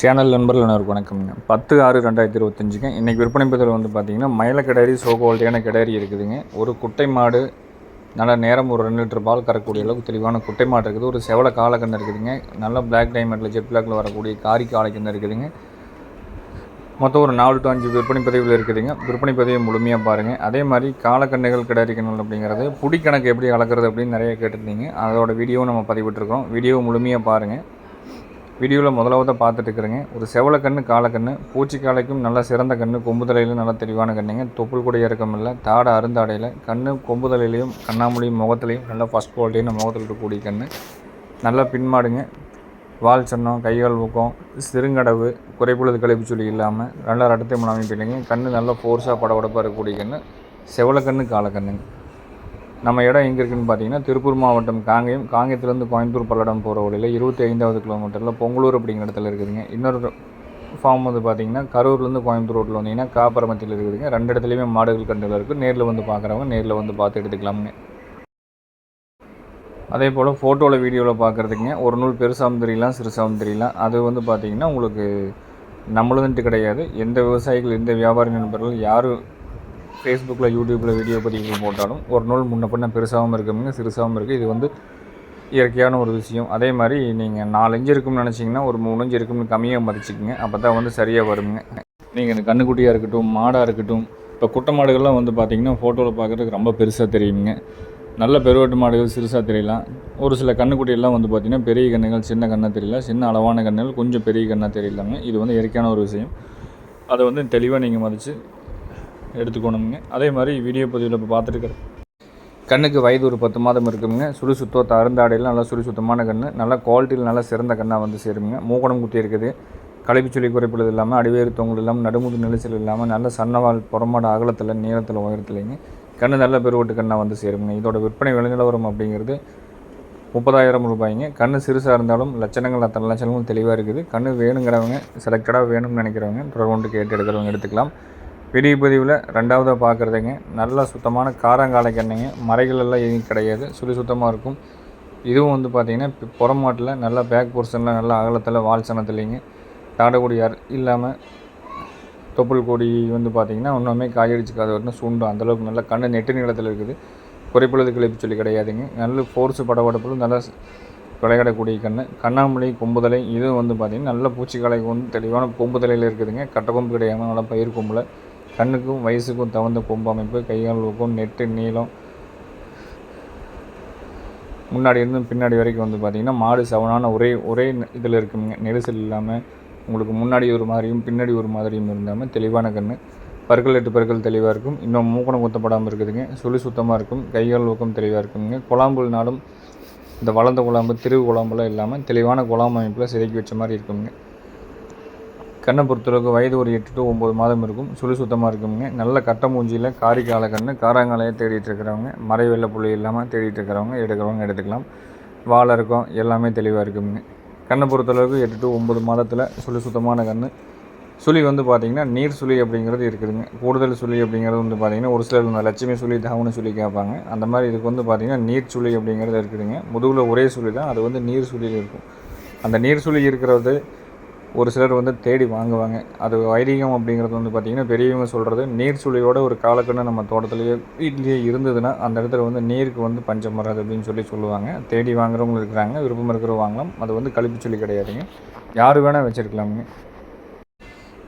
Channel நண்பர்கள் அனைவருக்கு வணக்கம்ங்க பத்து ஆறு ரெண்டாயிரத்தி இருபத்தஞ்சுங்க இன்றைக்கி விற்பனை பதில் வந்து பார்த்திங்கன்னா மயில கிடாரி சோ குவாலிட்டியான கிடாரி இருக்குதுங்க. ஒரு குட்டை மாடு நல்ல நேரம் ஒரு ரெண்டு லிட்டர் பால் கறக்கூடிய அளவுக்கு தெளிவான குட்டை மாடு இருக்குது. ஒரு செவல காலக்கண்ணு இருக்குதுங்க. நல்ல பிளாக் டைமண்டில் ஜெட் பிளாக்ல வரக்கூடிய காரி காலக்கண்ணு இருக்குதுங்க. மொத்தம் ஒரு நாலு டு அஞ்சு விற்பனை பதிவுகள் இருக்குதுங்க. விற்பனை பதிவை முழுமையாக பாருங்கள் அதே மாதிரி காலக்கண்ணுகள் கிடாரிக்கணும் அப்படிங்கிறது புடி கணக்கு எப்படி அளக்கிறது அப்படின்னு நிறைய கேட்டிருந்தீங்க. அதோட வீடியோவும் நம்ம பதிவிட்டுருக்கோம். வீடியோ முழுமையாக பாருங்கள் வீடியோவில் முதலாவது பார்த்துட்டு இருக்கிறேங்க. ஒரு செவல கண்ணு காலக்கண்ணு பூச்சிக்காலைக்கும் நல்ல சிறந்த கண்ணு கொம்புதலையிலும் நல்ல தெளிவான கண்ணுங்க. தொப்புள் கூட இறக்கமில்லை தாடை அருந்தாடையில் கண்ணு கொம்புதலையிலையும் கண்ணாமொழியும் முகத்துலையும் நல்ல ஃபஸ்ட் குவாலிட்டியான முகத்தில் இருக்கக்கூடிய கண்ணு. நல்லா பின்மாடுங்க. வால் சன்னம் கைகால் ஊக்கம் சிறுங்கடவு குறைப்புள்ளது கழிப்பு சொல்லி இல்லாமல் நல்லா ரட்டத்தை முனாமி பிள்ளைங்க கண்ணு நல்லா ஃபோர்ஸாக படபடப்பாக இருக்கக்கூடிய கண்ணு. கன்று காலக்கண்ணுங்க நம்ம இடம் எங்கே இருக்குதுன்னு பார்த்தீங்கன்னா திருப்பூர் மாவட்டம் காங்கேயம் காங்கேயத்துலேருந்து கோயம்புத்தூர் பல்லடம் போகிற வழியில் இருபத்தி ஐந்தாவது கிலோமீட்டரில் பொங்கலூர் அப்படிங்கிற இடத்துல இருக்குதுங்க. இன்னொரு ஃபார்ம் வந்து பார்த்தீங்கன்னா கரூர்லேருந்து கோயம்புத்தூர் ரோட்டில் வந்தீங்கன்னா காப்பரமத்தில் இருக்குதுங்க. ரெண்டு இடத்துலையுமே மாடுகள் கண்டுகள் இருக்குது நேரில் வந்து பார்க்குறவங்க நேரில் வந்து பார்த்து எடுத்துக்கலாமுங்க. அதே போல் ஃபோட்டோவில் வீடியோவில் பார்க்குறதுக்குங்க ஒரு நூல் பெருசாகவும் தெரியலாம் சிறுசாகவும் தெரியலாம் அது வந்து பார்த்திங்கன்னா உங்களுக்கு நம்மளதுன்ட்டு கிடையாது. எந்த விவசாயிகள் எந்த வியாபாரி நண்பர்கள் யார் ஃபேஸ்புக்கில் யூடியூப்பில் வீடியோ பதிவுகள் போட்டாலும் ஒரு நூல் முன்ன பின்ன பெருசாகவும் இருக்குங்க சிறுசாகவும் இருக்குது இது வந்து இயற்கையான ஒரு விஷயம். அதே மாதிரி நீங்கள் நாலஞ்சு இருக்கும்னு நினச்சிங்கன்னா ஒரு மூணு இஞ்சு இருக்கும்னு கம்மியாக மதிச்சிக்கோங்க. அப்போ தான் வந்து சரியாக வருங்க. நீங்கள் இந்த கண்ணுக்குட்டியாக இருக்கட்டும் மாடாக இருக்கட்டும் இப்போ குட்டை மாடுகள்லாம் வந்து பார்த்திங்கன்னா ஃபோட்டோவில் பார்க்குறதுக்கு ரொம்ப பெருசாக தெரியுங்க. நல்ல பெருவட்டு மாடுகள் சிறுசாக தெரியலாம். ஒரு சில கண்ணுக்குட்டியெல்லாம் வந்து பார்த்திங்கன்னா பெரிய கண்ணுகள் சின்ன கண்ணாக தெரியல. சின்ன அளவான கண்ணுகள் கொஞ்சம் பெரிய கண்ணாக தெரியலாங்க. இது வந்து இயற்கையான ஒரு விஷயம். அதை வந்து தெளிவாக நீங்கள் மதித்து எடுத்துக்கணுங்க அதே மாதிரி வீடியோ பதிவில் இப்போ பார்த்துருக்குறேன். கண்ணுக்கு வயது ஒரு பத்து மாதம் இருக்குங்க சுழி சுத்தம் அருந்தாடையில் நல்லா சுழி சுத்தமான கண் நல்லா குவாலிட்டியில் நல்லா சிறந்த கண்ணாக வந்து சேருங்க மூக்கணம் குத்தி இருக்குது. கலைப்பு சொல்லி குறைப்புள்ளது இல்லாமல் அடிவேறு தொங்கல் இல்லாமல் நடுமுது நிலைச்சல் இல்லாமல் நல்ல சன்னவால் புறமாட அகலத்தில் நீளத்தில் உயரத்துலைங்க. கண்ணு நல்ல பெருவட்டு கண்ணாக வந்து சேருங்க இதோட விற்பனை விளைநிலவரம் அப்படிங்கிறது முப்பதாயிரம் ரூபாய்ங்க. கண் சிறுசாக இருந்தாலும் லட்சணங்கள் அத்தனை லட்சணங்களும் தெளிவாக இருக்குது. கண் வேணுங்கிறவங்க செலக்டடாக வேணும்னு நினைக்கிறவங்க தொடர்பு கேட்டு எடுக்கிறவங்க எடுத்துக்கலாம். பெரிய பதிவில் ரெண்டாவதாக பார்க்குறதுங்க நல்லா சுத்தமான காரங்காலை எண்ணெய்ங்க மறைகள் எல்லாம் எதுவும் கிடையாது. சுழி சுத்தமாக இருக்கும். இதுவும் வந்து பார்த்திங்கன்னா புறமாட்டில் நல்லா பேக் போர்ஷனில் நல்லா அகலத்தில் வால் சனத்துலேங்க. தாடக்கூடிய இல்லாமல் தொப்புள் கொடி வந்து பார்த்திங்கன்னா ஒன்றுமே காயடிச்சுக்காத வரணும் சுண்டும் அந்தளவுக்கு நல்லா கண்ணு நெட்டு நிலத்தில் இருக்குது. குறைப்புள்ளது கிளப்பி சொல்லி கிடையாதுங்க. நல்ல ஃபோர்ஸு படபடப்பிலும் நல்லா விளையாடக்கூடிய கண்ணு. கண்ணாமலை கொம்புதலை இதுவும் வந்து பார்த்திங்கன்னா நல்ல பூச்சிக்காலை வந்து தெளிவான கொம்புதலையில் இருக்குதுங்க. கட்டை கொம்பு கிடையாமல் நல்லா பயிர் கொம்பில் கண்ணுக்கும் வயசுக்கும் தகுந்த கொம்பு அமைப்பு கைகாலுக்கும் நெட்டு நீளம். முன்னாடி இருந்து பின்னாடி வரைக்கும் வந்து பார்த்திங்கன்னா மாடு சவனான ஒரே ஒரே இதில் இருக்குங்க நெரிசல் இல்லாமல் உங்களுக்கு முன்னாடி ஒரு மாதிரியும் பின்னாடி ஒரு மாதிரியும் இருந்தாமல் தெளிவான கண் பற்கள் எட்டு பற்கள் தெளிவாக இருக்கும். இன்னும் மூக்கணம் குத்தப்படாமல் இருக்குதுங்க. சுழி சுத்தமாக இருக்கும். கைகள் ஊக்கம் தெளிவாக இருக்குங்க. குழாம்புனாலும் இந்த வளர்ந்த குழாம்பு திரு குழாம்புலாம் இல்லாமல் தெளிவான குழாம் அமைப்பில் செதுக்கி வச்ச மாதிரி இருக்குங்க. கண்ணை பொறுத்தளவுக்கு வயது ஒரு எட்டு டு ஒம்பது மாதம் இருக்கும். சுழி சுத்தமாக இருக்குங்க நல்ல கட்ட மூஞ்சியில் காரிக்கால கண்ணு காராங்காலையை தேடிட்டு இருக்கிறவங்க மறை வெள்ளை புள்ளி இல்லாமல் தேடிட்டு இருக்கிறவங்க எடுக்கிறவங்க எடுத்துக்கலாம். வாழை இருக்கும் எல்லாமே தெளிவாக இருக்குங்க கண்ணை பொறுத்தளவுக்கு எட்டு டு ஒம்பது மாதத்தில் சுழி சுத்தமான கண் சுழி வந்து பார்த்திங்கன்னா நீர் சுழி அப்படிங்கிறது இருக்குதுங்க. கூடுதல் சுழி அப்படிங்கிறது வந்து பார்த்திங்கன்னா ஒரு சிலர் இந்த லட்சுமி சுழி தவணை சுழி கேட்பாங்க. அந்த மாதிரி இதுக்கு வந்து பார்த்திங்கன்னா நீர் சுழி அப்படிங்கிறது இருக்குதுங்க. முதுகில் ஒரே சுழி தான் அது வந்து நீர் சுழியில் இருக்கும். அந்த நீர் சுழி இருக்கிறது ஒரு சிலர் வந்து தேடி வாங்குவாங்க. அது வைதிகம் அப்படிங்கிறது வந்து பார்த்திங்கன்னா பெரியவங்க சொல்கிறது நீர் சுழியோட ஒரு காலக்கண்ணு நம்ம தோட்டத்துலேயே வீட்லேயே இருந்ததுன்னா அந்த இடத்துல வந்து நீருக்கு வந்து பஞ்சம் வராது அப்படின்னு சொல்லி சொல்லுவாங்க. தேடி வாங்குறவங்க இருக்கிறாங்க விருப்பம் இருக்கிறவங்க வாங்கலாம். அது வந்து கழிப்பு சொல்லி கிடையாதுங்க. யார் வேணால் வச்சுருக்கலாமுங்க.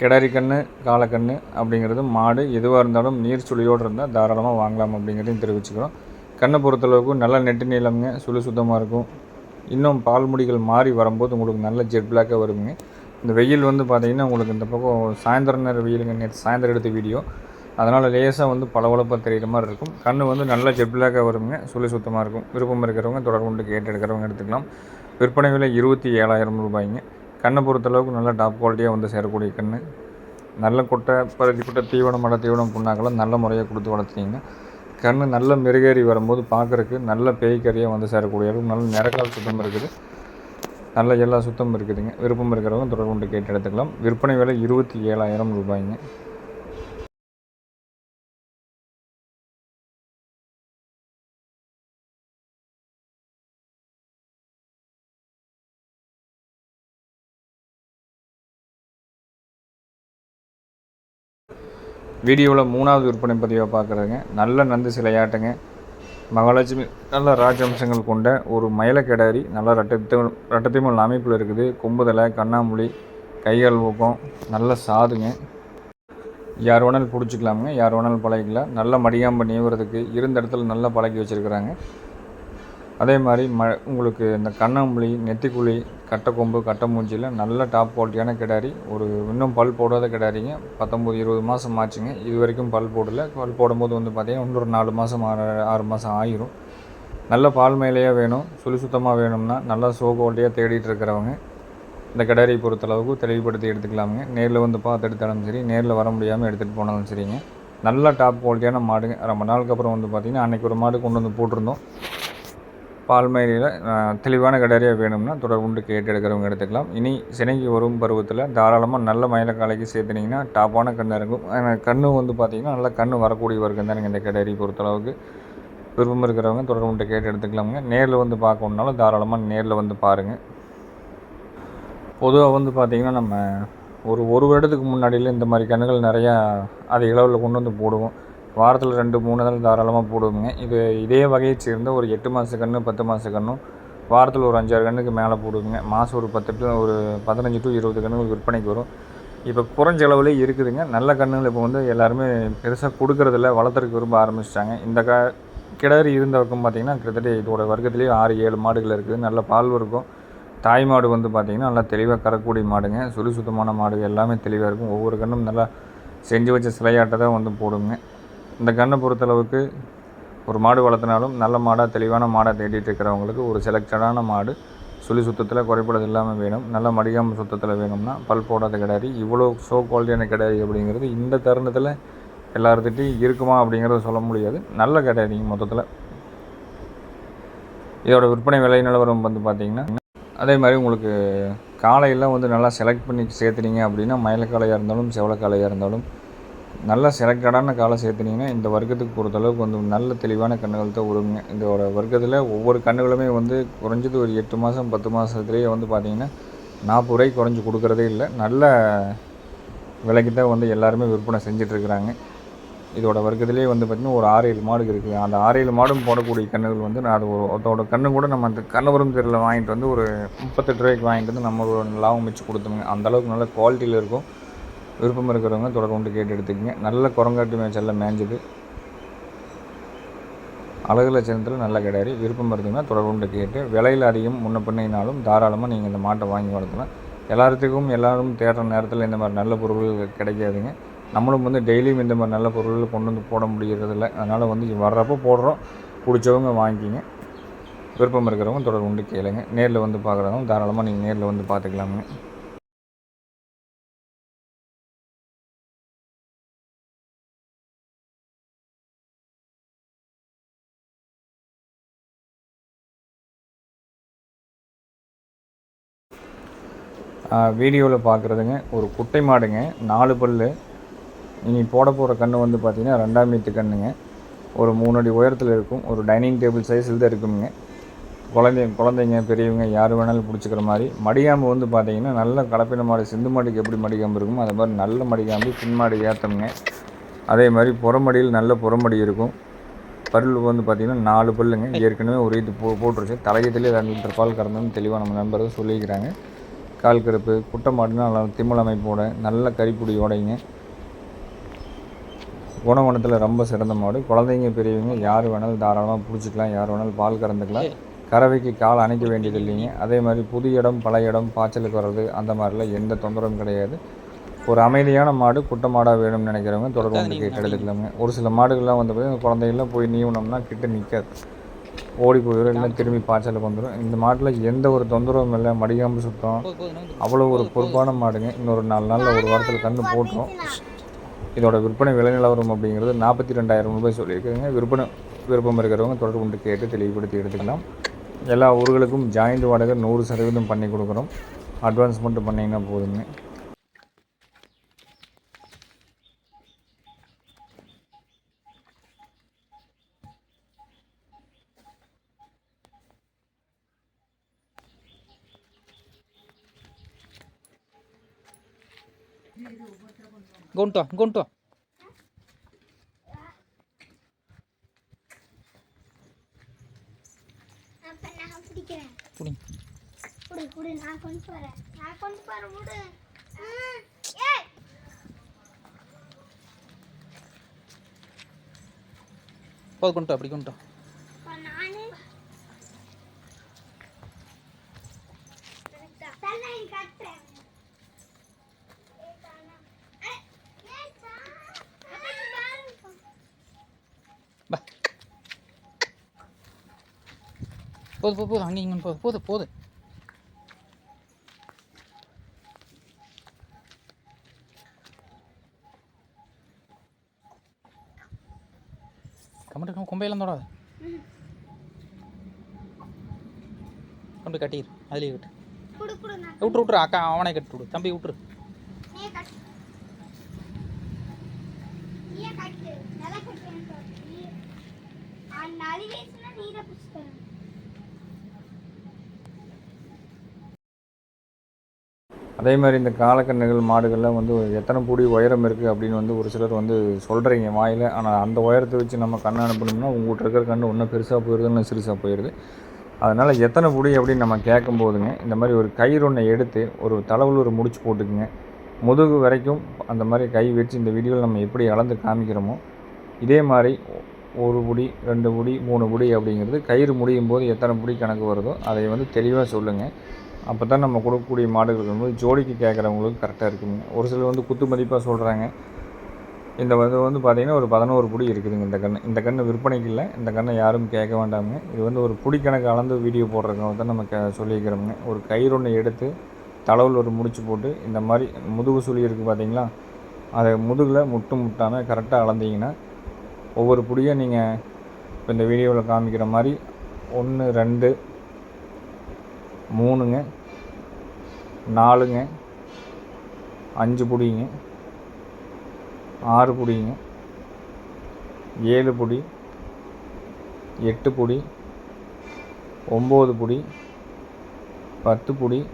கிடாரி கன்று காலக்கண்ணு அப்படிங்கிறது மாடு எதுவாக இருந்தாலும் நீர் சுழியோடு இருந்தால் தாராளமாக வாங்கலாம் அப்படிங்கிறதையும் தெரிவிச்சுக்கிறோம். கண்ணை பொறுத்தளவுக்கு நல்ல நெட்டு நீளம்ங்க சுழி சுத்தமாக இருக்கும். இன்னும் பால்முடிகள் மாறி வரும்போது உங்களுக்கு நல்ல ஜெட் பிளாக்காக வருங்க. இந்த வெயில் வந்து பார்த்திங்கன்னா உங்களுக்கு இந்த பக்கம் சாயந்தரம் நேரம் வெயிலுங்க நேற்று சாயந்தரம் எடுத்த வீடியோ. அதனால் லேசாக வந்து பளபளப்பாக தெரிகிற மாதிரி இருக்கும். கண் வந்து நல்ல ஜெட் பிளாக்காக வருங்க. சுழி சுத்தமாக இருக்கும். விருப்பம் இருக்கிறவங்க தொடர்பு கொண்டு கேட்டு எடுக்கிறவங்க எடுத்துக்கலாம். விற்பனை விலை இருபத்தி ஏழாயிரம் ரூபாய்ங்க. கண்ணை பொறுத்தளவுக்கு நல்ல டாப் குவாலிட்டியாக வந்து சேரக்கூடிய கண் நல்ல குட்டை பருத்தி குட்டை தீவனம் மட தீவனம் புண்ணாக்கெல்லாம் நல்ல முறையாக கொடுத்து வளர்த்திங்கன்னா கண் நல்ல மெருகேறி வரும்போது பார்க்குறக்கு நல்ல பேய்க்கறியாக வந்து சேரக்கூடிய அளவுக்கு நல்ல நிறக்கால் சுத்தம் இருக்குது. நல்ல எல்லா சுத்தமும் இருக்குதுங்க. விருப்பம் இருக்கிறவங்க தொடர்பு கொண்டு கேட்டு எடுத்துக்கலாம். விற்பனை விலை இருபத்தி ஏழாயிரம் ரூபாய்ங்க. வீடியோவில் மூணாவது விற்பனை பதிவாக பார்க்குறதுங்க நல்ல நந்து சிலையாட்டுங்க. மகாலட்சுமி நல்ல ராஜவம்சங்கள் கொண்ட ஒரு மயில நல்ல ரட்டத்தை ரட்டத்தையும் அமைப்பில் இருக்குது. கொம்புதலை கண்ணாமூலி கைகால் ஊக்கம் நல்ல சாதுங்க. யார் வேணாலும் பிடிச்சிக்கலாமுங்க யார் வேணாலும் பழகிக்கலாம். நல்ல மடியாம்பு நீவுறதுக்கு இருந்த இடத்துல நல்லா பழக்கி வச்சுருக்குறாங்க. அதே மாதிரி ம உங்களுக்கு இந்த கண்ணாம்புலி நெத்திக்குழி கட்டைக்கொம்பு கட்டை மூஞ்சியில் நல்ல டாப் குவாலிட்டியான கிடாரி. ஒரு இன்னும் பல் போடாத கிடாரிங்க. பத்தொம்பது இருபது மாதம் ஆச்சுங்க. இது வரைக்கும் பல் போடல. பல் போடும்போது வந்து பார்த்திங்கன்னா இன்னொரு நாலு மாதம் ஆறு ஆறு மாதம் ஆயிரும். நல்ல பால் மேலேயே வேணும். சுழி சுத்தமாக வேணும்னா நல்லா சோ குவாலிட்டியாக தேடிட்டு இருக்கிறவங்க இந்த கிடாரி பொறுத்தளவுக்கு தெளிவுபடுத்தி எடுத்துக்கலாமுங்க. நேரில் வந்து பார்த்து எடுத்தாலும் சரி நேரில் வர முடியாமல் எடுத்துகிட்டு போனாலும் சரிங்க. நல்ல டாப் குவாலிட்டியான மாடுங்க. ரொம்ப நாளுக்கு அப்புறம் வந்து பார்த்திங்கன்னா அன்றைக்கி ஒரு மாடு கொண்டு வந்து போட்டிருந்தோம். பால்மேரியில் தெளிவான கடரியாக வேணும்னா தொடர் உண்டு கேட்டு எடுக்கிறவங்க எடுத்துக்கலாம். இனி சினைக்கு வரும் பருவத்தில் தாராளமாக நல்ல மயில காலைக்கு சேர்த்துனீங்கன்னா டாப்பான கண்ணு இருக்கும். கண்ணு வந்து பார்த்திங்கன்னா நல்லா கண்ணு வரக்கூடிய வர்க்கம் தானுங்க இந்த கடரி பொறுத்தளவுக்கு. விருப்பம் இருக்கிறவங்க தொடர் உண்டு கேட்டு எடுத்துக்கலாமுங்க. நேரில் வந்து பார்க்கணுன்னாலும் தாராளமாக நேரில் வந்து பாருங்கள் பொதுவாக வந்து பார்த்திங்கன்னா நம்ம ஒரு ஒரு வருடத்துக்கு முன்னாடியில் இந்த மாதிரி கண்ணுகள் நிறையா அதிக அளவில் கொண்டு வந்து போடுவோம். வாரத்தில் ரெண்டு மூணு நாள் தாராளமாக போடுவோங்க இது இதே வகையை சேர்ந்த ஒரு எட்டு மாத கன்று பத்து மாத கன்றும் வாரத்தில் ஒரு அஞ்சாறு கன்றுக்கு மேலே போடுவோங்க மாதம் ஒரு பத்து டு ஒரு பதினஞ்சு டு இருபது கன்றுகள் விற்பனைக்கு வரும். இப்போ குறைஞ்ச அளவுலேயே இருக்குதுங்க. நல்ல கன்றுகள் இப்போ வந்து எல்லாருமே பெருசாக கொடுக்குறதில்ல வளர்த்துறதுக்கு விரும்ப ஆரம்பிச்சிட்டாங்க. இந்த க கிடறி இருந்த பக்கம் பார்த்திங்கன்னா கிட்டத்தட்ட இதோட வர்க்கத்துலேயே ஆறு ஏழு மாடுகள் இருக்குது. நல்ல பால் இருக்கும். தாய் மாடு வந்து பார்த்திங்கன்னா நல்லா தெளிவாக கறக்கூடிய மாடுங்க. சுறுசுத்தமான மாடு எல்லாமே தெளிவாக இருக்கும். ஒவ்வொரு கண்ணும் நல்லா செஞ்சு வச்ச சிலையாட்டை தான் வந்து போடுங்க இந்த கண்ணை பொறுத்தளவுக்கு ஒரு மாடு வளர்த்தினாலும் நல்ல மாடாக தெளிவான மாடாக தேடிட்டு இருக்கிறவங்களுக்கு ஒரு செலக்டடான மாடு சுழி சுத்தத்தில் குறைபாடு இல்லாமல் வேணும். நல்ல மடிகாம சுத்தத்தில் வேணும்னா பல் போடாத கிடாரி. இவ்வளோ ஷோ குவாலிட்டியான கிடாரி அப்படிங்கிறது இந்த தருணத்தில் எல்லார்த்திட்டையும் இருக்குமா அப்படிங்கிறத சொல்ல முடியாது. நல்ல கிடாரிங்க மொத்தத்தில். இதோட விற்பனை விலை நிலவரம் வந்து பார்த்திங்கன்னா அதே மாதிரி உங்களுக்கு காலையெல்லாம் வந்து நல்லா செலக்ட் பண்ணி சேர்த்துனீங்க அப்படின்னா மயிலக்காலையாக இருந்தாலும் செவலக்காலையாக இருந்தாலும் நல்ல செலக்டடான காலை சேர்த்துனீங்கன்னா இந்த வர்க்கத்துக்கு பொறுத்தளவுக்கு வந்து நல்ல தெளிவான கண்ணுகள் தான் உருங்க இதோட வர்க்கத்தில் ஒவ்வொரு கண்ணுகளுமே வந்து குறைஞ்சது ஒரு எட்டு மாதம் பத்து மாதத்துலேயே வந்து பார்த்திங்கன்னா நாற்பது ரூபாய்க்கு குறைஞ்சி கொடுக்குறதே இல்லை. நல்ல விலைக்கு தான் வந்து எல்லாருமே விற்பனை செஞ்சிட்ருக்குறாங்க. இதோட வர்க்கத்திலே வந்து பார்த்திங்கன்னா ஒரு ஆறு ஏழு மாடு இருக்குது. அந்த ஆறு ஏழு மாடும் போடக்கூடிய கண்ணுகள் வந்து நான் அது ஒரு அதோட கண்ணு கூட நம்ம அந்த கண்ணபுரம் தெருவில் வாங்கிட்டு வந்து ஒரு முப்பத்தெட்டு ரூபாய்க்கு வாங்கிட்டு வந்து நம்ம ஒரு லாபம் வச்சு கொடுத்தோங்க அந்தளவுக்கு நல்ல குவாலிட்டியில் இருக்கும். விருப்பம் இருக்கிறவங்க தொடர் கேட்டு எடுத்துக்கங்க. நல்ல குரங்காட்டு மேய்ச்சலில் மேய்ஞ்சது. அழகு லட்சணத்தில் நல்ல கிடையாது. விருப்பம் இருந்தீங்கன்னா தொடர்கொண்டு கேட்டு விலையில் அதிகம் முன்ன பின்னினாலும் தாராளமாக நீங்கள் இந்த மாட்டை வாங்கி வளர்த்தலாம். எல்லாத்துக்கும் எல்லோரும் தேடுற நேரத்தில் இந்த மாதிரி நல்ல பொருள்கள் கிடைக்காதுங்க. நம்மளும் வந்து டெய்லியும் இந்த மாதிரி நல்ல பொருள்கள் கொண்டு வந்து போட முடியறதில்ல. அதனால் வந்து வர்றப்போ போடுறோம். பிடிச்சவங்க வாங்கிக்கிங்க விருப்பம் இருக்கிறவங்க தொடர்கொண்டு கேளுங்க. நேரில் வந்து பார்க்குறவங்க தாராளமாக நீங்கள் நேரில் வந்து பார்த்துக்கலாமுங்க வீடியோவில் பார்க்குறதுங்க ஒரு குட்டை மாடுங்க. நாலு பல் இனி போட போகிற கன்று வந்து பார்த்திங்கன்னா ரெண்டாம் மீத்து கன்றுங்க ஒரு மூணு அடி உயரத்தில் இருக்கும். ஒரு டைனிங் டேபிள் சைஸில் தான் இருக்குங்க. குழந்தை குழந்தைங்க பெரியவங்க யார் வேணாலும் பிடிச்சிக்கிற மாதிரி. மடியாம்பு வந்து பார்த்திங்கன்னா நல்ல கலப்பின மாடு. சிந்து மாடிக்கு எப்படி மடிகாம்பு இருக்குமோ அது மாதிரி நல்ல மடிகாம்பு பின்மாடு ஏற்றமுங்க அதே மாதிரி புறமடியில் நல்ல புறமடி இருக்கும். பல் வந்து பார்த்திங்கன்னா நாலு பல்லுங்க. ஏற்கனவே ஒரு இது போ போட்டுருச்சு. தலையத்திலே ரெண்டு லிட்டர் பால் கறந்தோம்னு தெளிவாக நம்ம நண்பர்கள் சொல்லிக்கிறாங்க கால் கருப்பு குட்டை மாடுனா நல்லா திம்மல் அமைப்போட நல்ல கறிப்புடியோடைங்க குணகுணத்தில் ரொம்ப சிறந்த மாடு. குழந்தைங்க பெரியவங்க யார் வேணாலும் தாராளமாக பிடிச்சிக்கலாம் யார் வேணாலும் பால் கறந்துக்கலாம். கறவைக்கு கால் அணைக்க வேண்டியது இல்லைங்க. அதே மாதிரி புது இடம் பல இடம் பாய்ச்சலுக்கு வர்றது அந்த மாதிரிலாம் எந்த தொந்தரவும் கிடையாது. ஒரு அமைதியான மாடு குட்டை மாடாக வேணும்னு நினைக்கிறவங்க தொடர்பு வந்து எடுத்துக்கலாங்க. ஒரு சில மாடுகள்லாம் வந்து பார்த்தீங்கன்னா குழந்தைகள்லாம் போய் நீவுனோம்னா கிட்ட நிற்காது ஓடி போயிடும் இல்லை திரும்பி பாய்ச்சலுக்கு வந்துடும் இந்த மாட்டில் எந்த ஒரு தொந்தரவும் இல்லை. மடிக்காமல் சுத்தம். அவ்வளோ ஒரு பொறுப்பான மாடுங்க. இன்னொரு நாலு நாளில் ஒரு வாரத்தில் கன்று போட்டுரும். இதோட விற்பனை விலை நிலவரம் அப்படிங்கிறது நாற்பத்தி ரெண்டாயிரம் ரூபாய் சொல்லியிருக்காங்க. விற்பனை விருப்பம் இருக்கிறவங்க தொடர்பு கொண்டு கேட்டு தெளிவுபடுத்தி எடுத்துக்கலாம். எல்லா ஊர்களுக்கும் ஜாயிண்ட் வாடகை நூறு சதவீதம் பண்ணி கொடுக்குறோம். அட்வான்ஸ் மட்டும் பண்ணிங்கன்னா போதுங்க. గుంట గుంట புடி நான் கொண்டு நான் கொண்டு போறேன் போது கொண்டு அப்படி கொண்டு போது போது போது. அங்கே இங்கே போது. போது போது. கமெண்ட் கொம்பையெல்லாம் தொடாது. கொண்டு கட்டிடு அதுலேயே கட்டு நான் விட்ரு விட்ரு அக்கா அவனே கட்டி விடு. தம்பி விட்ரு நீயே கட்டு. நீயே கட்டு. நல்லா கட்டுறேன் சொல்லு. நீ அந்த அழிவேசுனா நீரை பிடிச்சிக்கணும் அதே மாதிரி இந்த காலக்கண்ணுகள் மாடுகள்லாம் வந்து எத்தனை பூடி உயரம் இருக்குது அப்படின்னு வந்து ஒரு சிலர் வந்து சொல்கிறீங்க வாயில். ஆனால் அந்த உயரத்தை வச்சு நம்ம கண்ணை அனுப்பணும்னா உங்கள்கிட்ட இருக்கிற கண்ணு ஒன்றும் பெருசாக போயிடுது இல்லை சிறுசாக போயிடுது அதனால் எத்தனை புடி அப்படின்னு நம்ம கேட்கும் போதுங்க இந்த மாதிரி ஒரு கயிறு ஒன்றை எடுத்து ஒரு தலைவில் ஒரு முடிச்சு போட்டுக்குங்க. முதுகு வரைக்கும் அந்த மாதிரி கை வச்சு இந்த வீடியோவில் நம்ம எப்படி அளந்து காமிக்கிறோமோ இதே மாதிரி ஒரு புடி ரெண்டு புடி மூணு புடி அப்படிங்கிறது கயிறு முடியும் போது எத்தனை புடி கணக்கு வருதோ அதை வந்து தெளிவாக சொல்லுங்கள் அப்போ தான் நம்ம கொடுக்கக்கூடிய மாடுகள் வந்து ஜோடிக்கு கேட்குறவங்களுக்கு கரெக்டாக இருக்குங்க. ஒரு சிலர் வந்து குத்து மதிப்பாக சொல்கிறாங்க இந்த வந்து வந்து பார்த்திங்கன்னா ஒரு பதினோரு புடி இருக்குதுங்க இந்த கன்று இந்த கன்று விற்பனைக்கு இல்லை. இந்த கண்ணை யாரும் கேட்க வேண்டாமுங்க. இது வந்து ஒரு புடி கணக்கு அளந்து வீடியோ போடுறதுக்காக தான் நம்ம க சொல்லிக்கிறோமுங்க ஒரு கயிறு ஒன்று எடுத்து தளவில் ஒரு முடிச்சு போட்டு இந்த மாதிரி முதுகு சுழி இருக்குது பார்த்தீங்களா அதை முதுகில் முட்டு முட்டாமல் கரெக்டாக அளந்தீங்கன்னா ஒவ்வொரு புடியும் நீங்கள் இப்போ இந்த வீடியோவில் காமிக்கிற மாதிரி ஒன்று ரெண்டு மூணுங்க. நாலுங்க. அஞ்சு புடிங்க. ஆறு பிடிங்க. ஏழு புடி. எட்டு புடி. ஒம்பது புடி. பத்து புடி.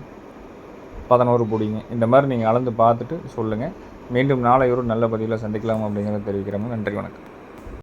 பதினோரு பிடிங்க. இந்த மாதிரி நீங்கள் அளந்து பார்த்துட்டு சொல்லுங்கள் மீண்டும் நாளை ஒரு நல்ல பதிவில் சந்திக்கலாம் அப்படிங்கிறத தெரிவிக்கிறோம் நன்றி வணக்கம்.